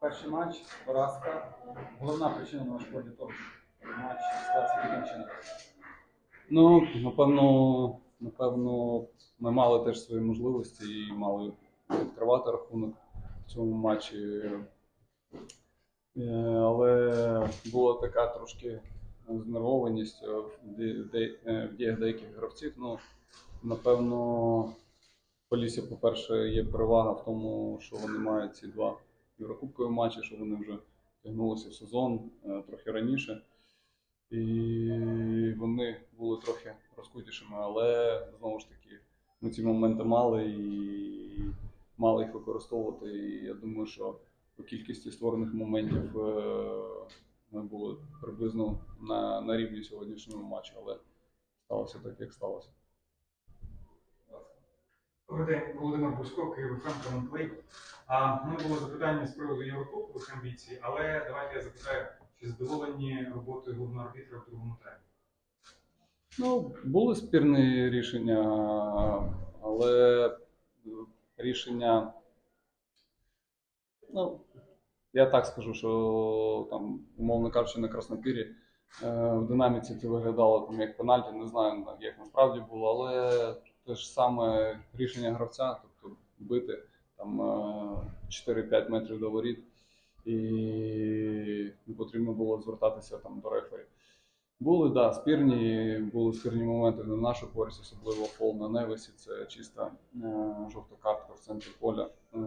Перший матч, поразка. Головна причина, на погляд, того, що матч таким чином. Ну, напевно, напевно, ми мали теж свої можливості і мали відкривати рахунок в цьому матчі. Е, Але була така трошки знервованість е, е, в діях деяких гравців. Ну, напевно, Полісі, по-перше, є перевага в тому, що вони мають ці два єврокубкові матчі, що вони вже тягнулися в сезон е, трохи раніше. І вони були трохи розкутішими, але знову ж таки ми ці моменти мали і мали їх використовувати. І я думаю, що по кількості створених моментів е, ми були приблизно на, на рівні сьогоднішнього матчу, але сталося так, як сталося. Добрий день, Володимир Бузько, Київ. А в мене було запитання з приводу Єврокубкових амбіцій, але давайте я запитаю, чи задоволені роботою головного арбітра в другому таймі? Ну, були спірні рішення, але рішення, ну, я так скажу, що там, умовно кажучи, на Краснопірі е, в динаміці це виглядало там як пенальті, не знаю, як насправді було, але те ж саме рішення гравця, тобто бити там е, 4-5 метрів до воріт, і не потрібно було звертатися там до рефері. Були, да, спірні, були спірні моменти на нашу користь, особливо фол на Невесі. Це чиста е, жовта картка в центрі поля. Е,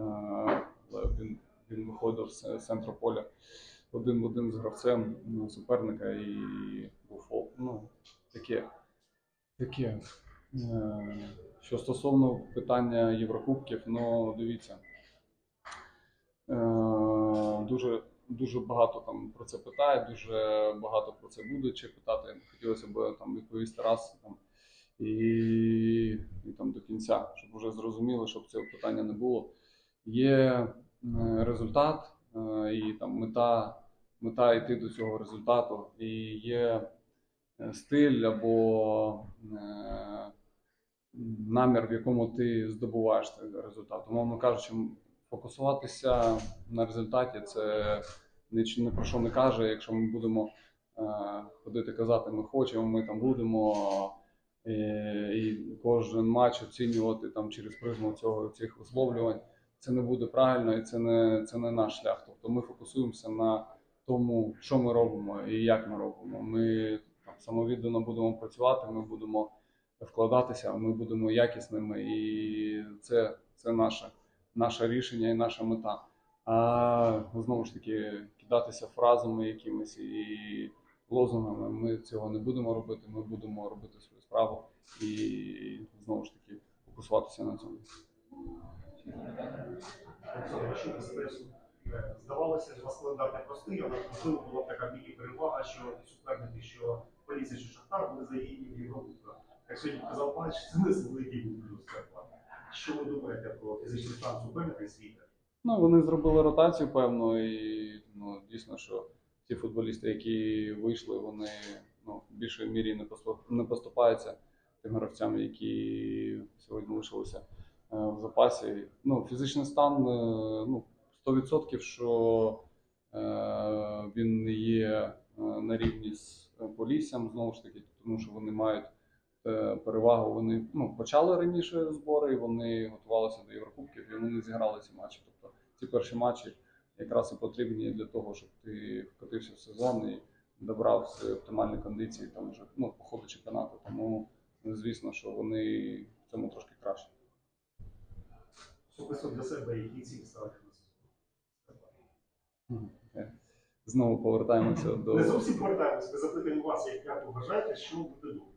він, він виходив з центру поля один в один з гравцем суперника і був фол. Ну, таке. таке. Е, що стосовно питання Єврокубків, ну дивіться. Е, дуже, дуже багато там про це питають, дуже багато про це будуть ще питати. Хотілося б там відповісти раз там, і, і там до кінця, щоб вже зрозуміли, щоб цього питання не було. Є е, результат і там мета, мета йти до цього результату, і є стиль або намір, в якому ти здобуваєш результат. Умовно кажучи, фокусуватися на результаті це ні про що не каже. Якщо ми будемо е, ходити казати, ми хочемо, ми там будемо. е, І кожен матч оцінювати там через призму цього цих висловлювань. Це не буде правильно і це не, це не наш шлях. Тобто ми фокусуємося на тому, що ми робимо і як ми робимо. Ми там, самовіддано будемо працювати, ми будемо вкладатися, ми будемо якісними, і це, це наше, наше рішення і наша мета. А знову ж таки, кидатися фразами якимись і лозунгами. Ми цього не будемо робити. Ми будемо робити свою справу і знову ж таки фокусуватися на цьому. Що Здавалося, що календар не простий, але можливо була така міні-перевага, що і суперники, що Поліція, що Шахтар були заїдені в Європу. Як сьогодні показав пан, це не великий був плюс. Що ви думаєте про фізичний стан суперника і свій? Ну, вони зробили ротацію, певно, і ну, дійсно, що ті футболісти, які вийшли, вони ну, в більшій мірі не поступаються тим гравцям, які сьогодні лишилися е, в запасі. Ну, фізичний стан, е, ну, 100%, що е, він не є е, на рівні з Поліссям, знову ж таки, тому що вони мають перевагу. Вони ну, почали раніше збори, і вони готувалися до Єврокубків, і вони зіграли ці матчі. Тобто ці перші матчі якраз і потрібні для того, щоб ти вкотився в сезон і добрав свої оптимальні кондиції там вже ну, по ходу чемпіонату. Тому звісно, що вони в цьому трошки краще. Особисто для себе, які цілі ставити на? Е, Знову повертаємося до Не зовсім повертаємося, ми запитуємо вас, як як ви вважаєте, що буде добре.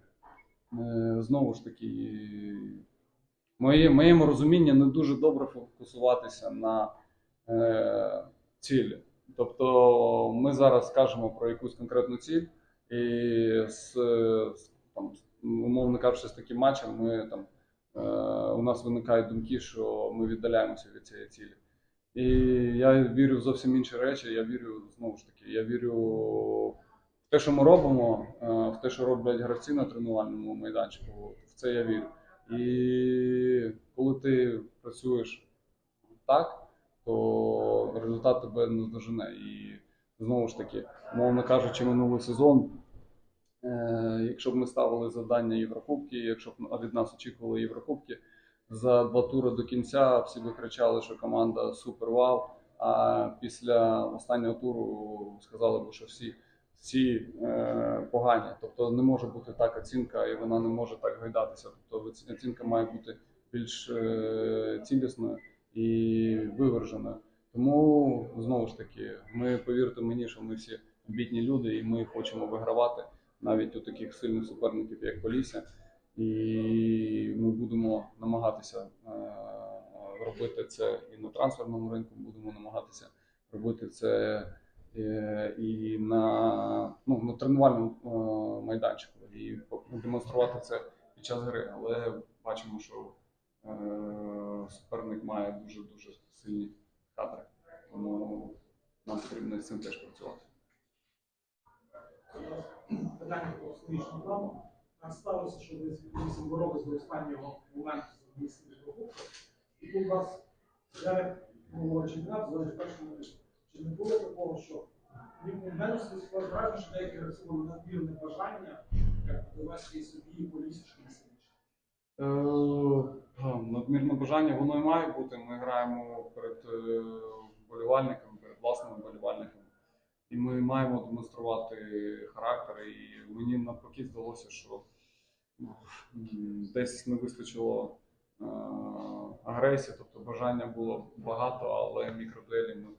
Е, знову ж таки, моє, моєму розумінні не дуже добре фокусуватися на е, цілі. Тобто ми зараз скажемо про якусь конкретну ціль, і з, там, умовно кажучи, з таким матчем ми там. е, У нас виникають думки, що ми віддаляємося від цієї цілі. І я вірю в зовсім інші речі. Я вірю знову ж таки, я вірю те, що ми робимо, е, в те, що роблять гравці на тренувальному майданчику, в це я вірю. І коли ти працюєш так, то результат тебе не здожене. І знову ж таки, мовно кажучи, минулий сезон. Е, якщо б ми ставили завдання Єврокубки, якщо б від нас очікували Єврокубки, за два тури до кінця всі би кричали, що команда супер вау. А після останнього туру сказали б, що всі, всі е, погані. Тобто не може бути так оцінка, і вона не може так гайдатися. Тобто оці- оцінка має бути більш е, цілісною і виверженою. Тому знову ж таки, ми повірте мені, що ми всі бідні люди, і ми хочемо вигравати навіть у таких сильних суперників, як Полісся. І ми будемо намагатися е, робити це і на трансферному ринку, будемо намагатися робити це і на, ну, на тренувальному е, майданчику, і демонструвати це під час гри. Але бачимо, що е, суперник має дуже дуже сильні кадри. Тому нам потрібно з цим теж працювати. питання по сценічному плану. Так сталося, що ви звідси боролись до останнього моменту з місцем Єврокубку. І тут у вас я було чемпіонат, залежить першому чи не було такого, що у мене деякі гравці надмірне бажання, як довести собі сильніше. Е, Надмірне бажання, воно і має бути. Ми граємо перед е, вболівальниками, перед власними вболівальниками. І ми маємо демонструвати характер. І мені навпаки здалося, що ну, десь не вистачило е, агресії, тобто бажання було багато, але мікродуелі ми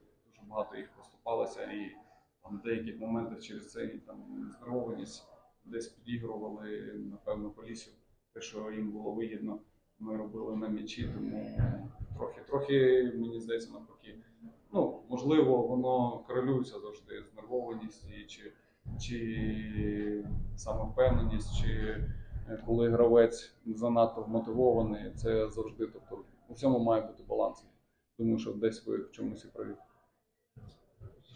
багато їх поступалися. І там в деяких моментах через це там знервованість десь підігрували, напевно, полісів те, що їм було вигідно, ми робили на м'ячі, тому трохи, трохи, мені здається, навпаки. Ну, можливо, воно корелюється завжди з нервованістю, чи, чи самовпевненість, чи е, коли гравець занадто вмотивований, це завжди, тобто у всьому має бути баланс. Думаю, що десь ви в чомусь і праві.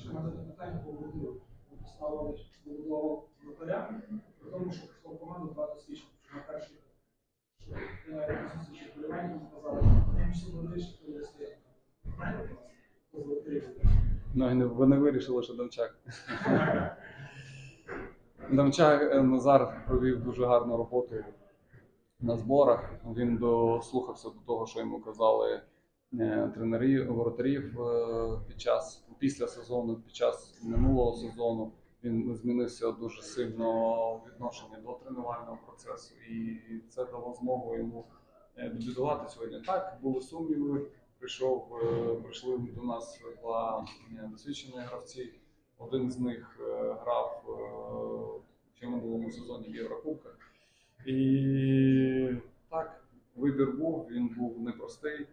У мене питання по Володимиру. Ви поставили побудову вратаря, при тому, що прийшло команду два досвідчення, що на що якійсь зустрічі полювання сказали, я більше молодіше повести. Знаєте, хто з? Ну, вони вирішили, що Дамчак. Дамчак е, Назар провів дуже гарну роботу на зборах. Він дослухався до того, що йому казали е, тренері, воротарів е, під час після сезону, під час минулого сезону. Він змінився дуже сильно в відношенні до тренувального процесу, і це дало змогу йому е, дебютувати сьогодні. Так, були сумніви. Прийшов, прийшли до нас два досвідчені гравці. Один з них грав ще в минулому сезоні в Єврокубках. І так, вибір був, він був непростий.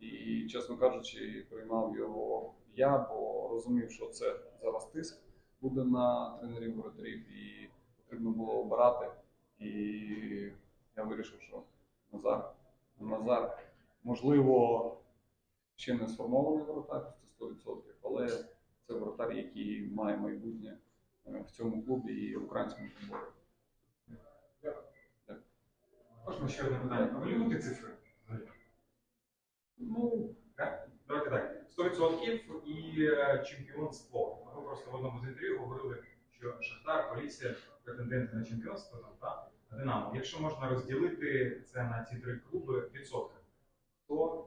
І, чесно кажучи, приймав його я, бо розумів, що це зараз тиск буде на тренерів воротарів, і потрібно було обирати. І я вирішив, що Назар, Назар, можливо, ще не сформований воротар, це 100%, але це воротар, який має майбутнє е, в цьому клубі і в українському футболі. Можна ще одне питання. А цифри? взагалі? Ну, Так? Давайте так. 100% і е, чемпіонство. Ми просто в одному з інтерв'ю говорили, що Шахтар, Полісся претенденти на чемпіонство, там, так? а Динамо. Якщо можна розділити це на ці три клуби в відсотках, то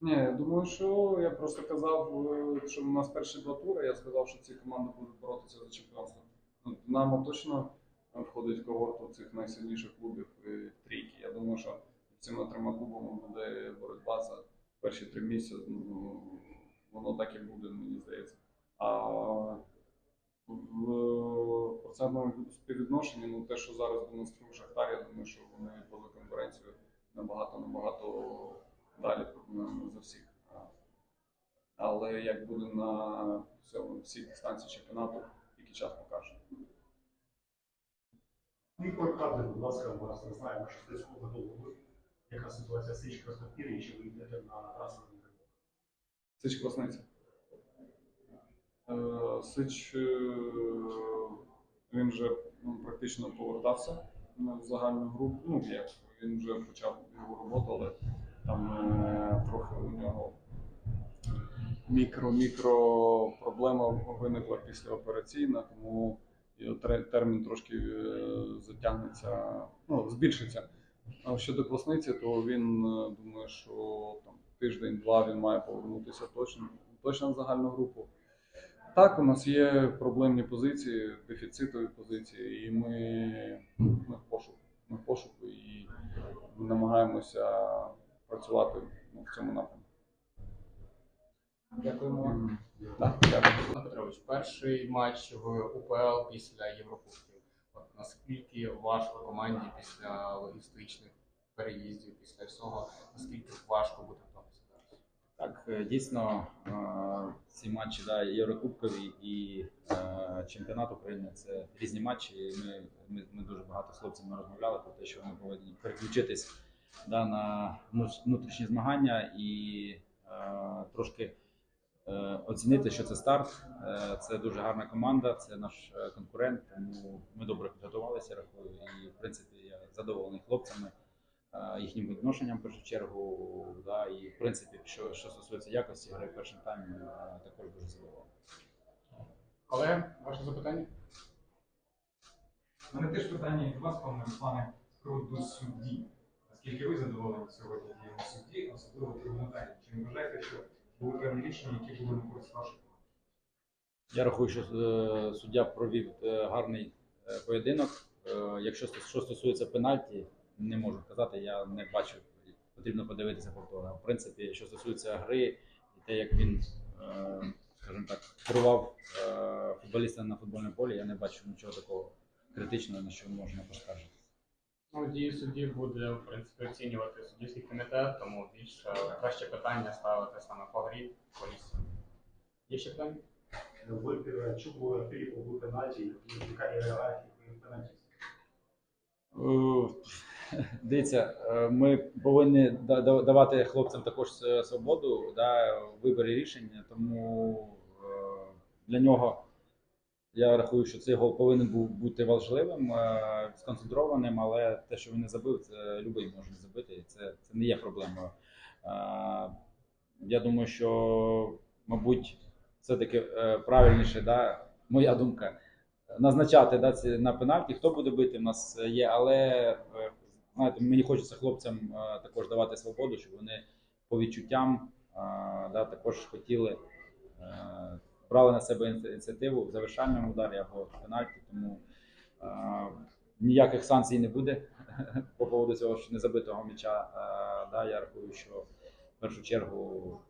ні, я думаю, що я просто казав, е, що у нас перші два тури, я сказав, що ці команди будуть боротися за чемпіонство. Ну, Динамо точно е, входить в когорту цих найсильніших клубів е, трійки. Я думаю, що цими трьома клубами буде боротьба за перші три місяці. Ну, воно так і буде, мені здається. А в процентному співвідношенні, ну те, що зараз демонструє Шахтар, я думаю, що вони поза конкуренцією набагато набагато далі за всіх. Але як буде на всій дистанції чемпіонату, тільки час покаже. Віктор Кадр, будь ласка, ми знаємо, що з десь голови. Яка ситуація з Січ Краснопір'я, і чи ви йдете на ринок? Сич Класниця. Е, Сич е, він вже ну, практично повертався на загальну групу. Ну як він вже почав його роботу, але там е, трохи у нього мікро-мікро проблема виникла післяопераційна, тому термін трошки затягнеться, ну, збільшиться. А щодо класниці, то він думає, що там тиждень-два він має повернутися точно, точно в загальну групу. Так, у нас є проблемні позиції, дефіцитові позиції, і ми, ми в пошуку. Ми в пошуку і намагаємося працювати ну, в цьому напрямку. Дякуємо вам. Петрович, перший матч в УПЛ після Єврокубків. От наскільки важко команді після логістичних переїздів, після всього, наскільки важко зараз? Так, е, дійсно, е, ці матчі да, Єврокубкові і е, чемпіонат України це різні матчі. І ми, ми, ми дуже багато з хлопцями розмовляли про те, що вони повинні переключитись да, на внутрішні змагання і трошки оцінити, що це старт. Це дуже гарна команда, це наш конкурент. Тому ми добре підготувалися, рахую. І в принципі я задоволений хлопцями їхнім відношенням в першу чергу. Да, і в принципі, що, що стосується якості гри першим таймі, е, також дуже задоволений. Колеги, ваше запитання? У мене теж питання від вас, пане Руслане, про судді. Наскільки ви задоволені сьогодні діями судді, особливо в другому? Чи не вважаєте, що були певні рішення, які були на користь вашої команди? Я рахую, що е, суддя провів е, гарний е, поєдинок. Е, Якщо що стосується пенальті, не можу казати, я не бачив. Потрібно подивитися повторно. В принципі, що стосується гри і те, як він, е, скажімо так, керував е, футболіста на футбольному полі, я не бачу нічого такого критичного, на що можна поскаржити. Ну, дії судді буде в принципі оцінювати суддівський комітет, тому більш е, краще питання ставити саме по грі, по. Є ще питання? Ви е, чому Філіппу пенальті, і яка ієрархія пенальтістів? Дивіться, е, ми повинні да- да- давати хлопцям також е, свободу да, виборі рішення, тому е, для нього я рахую, що цей гол повинен був бути важливим, сконцентрованим, але те, що він не забив, це будь-який може забити, це, це не є проблемою. Я думаю, що, мабуть, все-таки правильніше, да, моя думка, назначати да, на пенальті, хто буде бити, в нас є, але знаєте, мені хочеться хлопцям також давати свободу, щоб вони по відчуттям да, також хотіли брали на себе ініціативу в завершальному ударі або в пенальті, тому ніяких санкцій не буде по поводу цього що не забитого м'яча. Да, я рахую, що в першу чергу,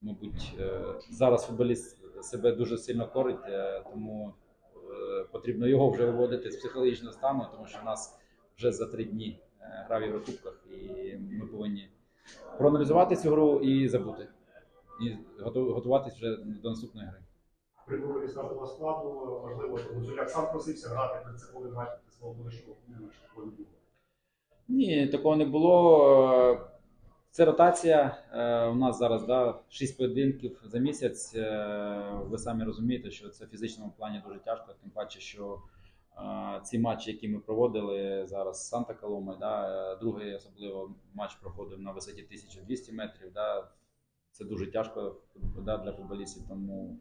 мабуть, е, зараз футболіст себе дуже сильно корить, е, тому е, потрібно його вже виводити з психологічного стану, тому що в нас вже за три дні гра в Єврокубках, і ми повинні проаналізувати цю гру і забути. І готу- готуватись вже до наступної гри. При виборі стартового складу важливо, тому Зуляк сам просився грати принциповий матч проти свого колишнього клубу, чи такого не було. Ні, такого не було. Це ротація. Е, У нас зараз да, 6 поєдинків за місяць. Е, Ви самі розумієте, що це в фізичному плані дуже тяжко, тим паче, що ці матчі, які ми проводили зараз Санта Колома, да, е, другий особливо матч проходив на висоті 1200 метрів. Да, це дуже тяжко да, для футболістів. Тому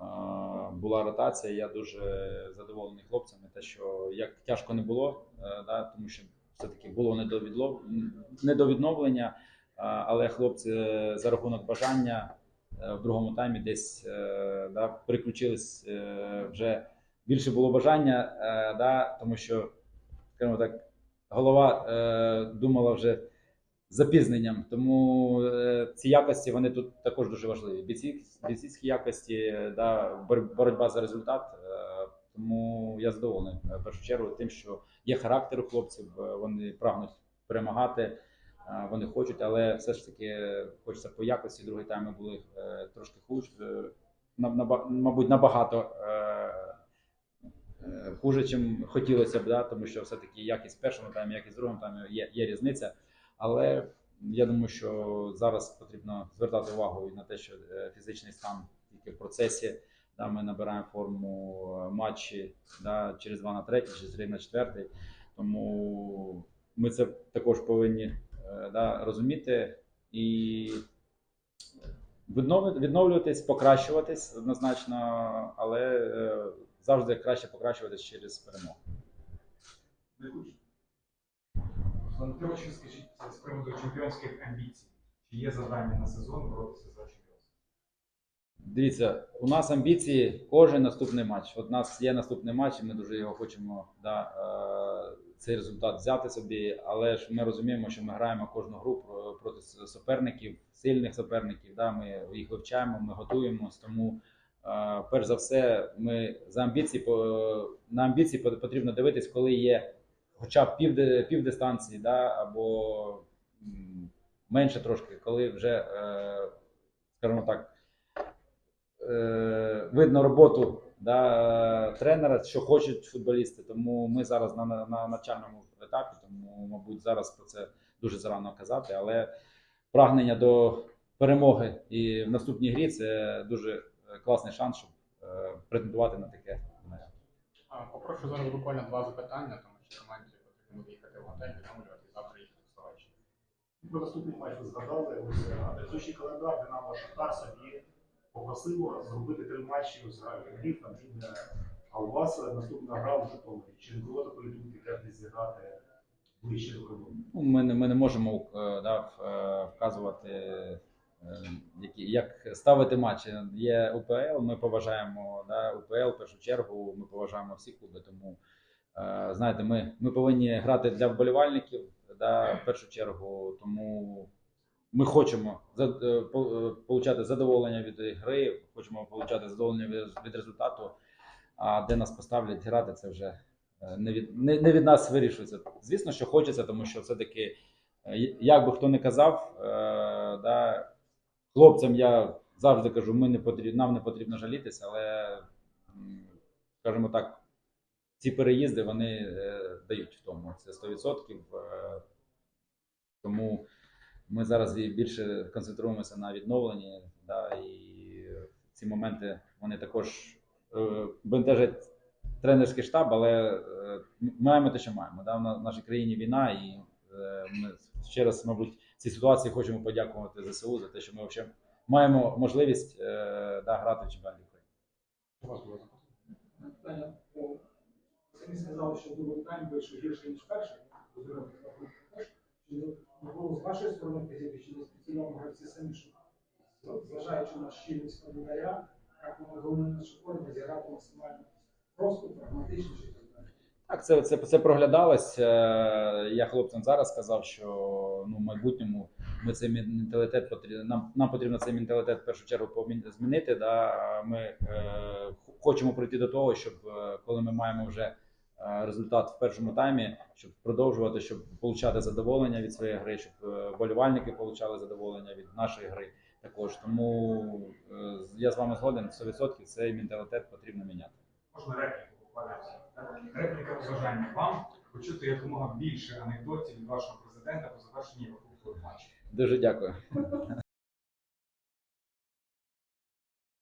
е, була ротація. Я дуже задоволений хлопцями. Те, що як тяжко не було, е, да, тому що все-таки було недовідновлення, а, але хлопці е, за рахунок бажання в другому таймі десь да, переключились е, вже більше було бажання, е, да, тому що, скажімо так, голова е, думала вже запізненням. Тому е, ці якості вони тут також дуже важливі. Бійці, бійцівські якості, да, боротьба за результат. е, Тому я задоволений е, в першу чергу тим, що є характер у хлопців, е, вони прагнуть перемагати, е, вони хочуть, але все ж таки хочеться по якості. Другий тайми були трошки хуж, е, на- наба- мабуть, набагато хуже, чим хотілося б, да, тому що все-таки якість в першому таймі, якість в другому таймі є, є різниця. Але я думаю, що зараз потрібно звертати увагу і на те, що е, фізичний стан тільки в процесі. Да, ми набираємо форму е, матчі да, через 2 на 3, через 3 на 4. Тому ми це також повинні е, да, розуміти. І відновлюватись, покращуватись однозначно, але е, завжди краще покращуватись через перемогу. Руслан скажіть з приводу чемпіонських амбіцій. Чи є завдання на сезон боротися за чемпіонство? Дивіться, у нас амбіції кожен наступний матч. От у нас є наступний матч, і ми дуже його хочемо да, е, цей результат взяти собі. Але ж ми розуміємо, що ми граємо кожну гру проти суперників, сильних суперників. Да, ми їх вивчаємо, ми готуємось. Тому, перш за все, ми за амбіції на амбіції по- потрібно дивитись, коли є хоча б пів, пів дистанції, да, або менше трошки, коли вже, е, скажімо так е, видно роботу да, тренера, що хочуть футболісти. Тому ми зараз на, на, на навчальному етапі, тому, мабуть, зараз про це дуже зарано казати. Але прагнення до перемоги і в наступній грі це дуже класний шанс, щоб е, претендувати на таке. Попрошу зараз буквально два запитання, тому що команді потрібно виїхати в готель, відновлювати і завтра їхати в Словаччину. Про наступний матч ви згадали. Ось е, адресуючий календар Динамо Шахтар собі попросило зробити три матчі з грів там у вас наступна гра в Житомирі. Чи не було такої думки теж десь зіграти ближче до кордону? Ну, Ми ми не можемо е, да, вказувати, як ставити матчі. Є УПЛ, ми поважаємо да, УПЛ в першу чергу, ми поважаємо всі клуби. Тому е, знаєте, ми, ми повинні грати для вболівальників да, в першу чергу. Тому ми хочемо е, по- е, получати задоволення від гри, хочемо получати задоволення від, результату. А де нас поставлять грати, це вже е, не від, не, не від нас вирішується. Звісно, що хочеться, тому що все-таки, е, як би хто не казав, е, да, хлопцям я завжди кажу, ми не потрібно, нам не потрібно жалітися, але, скажімо так, ці переїзди вони е, дають в тому. Це 100%. Е, тому ми зараз більше концентруємося на відновленні, да, і ці моменти вони також е, бентежать тренерський штаб, але маємо те, що маємо. Да? В нашій країні війна, і ми ще раз, мабуть, цій ситуації хочемо подякувати ЗСУ за те, що ми взагалі маємо можливість е, да, грати в чемпіонаті України. Питання, ну, самі сказали, що другий тайм вийшов гірше, ніж перший. Було з вашої сторони чи не спеціально гравці самі, що зважаючи на щільність календаря, як ми говоримо на школі, зіграти максимально просто, прагматично, так це, це, це проглядалось. Е, Я хлопцям зараз сказав, що ну, в майбутньому ми цей менталітет нам, нам потрібно цей менталітет в першу чергу змінити. Да? Ми е, хочемо прийти до того, щоб е, коли ми маємо вже е, результат в першому таймі, щоб продовжувати, щоб отримати задоволення від своєї гри, щоб болівальники отримали задоволення від нашої гри. Також тому е, я з вами згоден 100% цей менталітет потрібно міняти. Можна репліку буквально. Репліка побажання Вам почути якомога більше анекдотів від вашого президента по завершенні Єврокубкових матчу. Дуже дякую.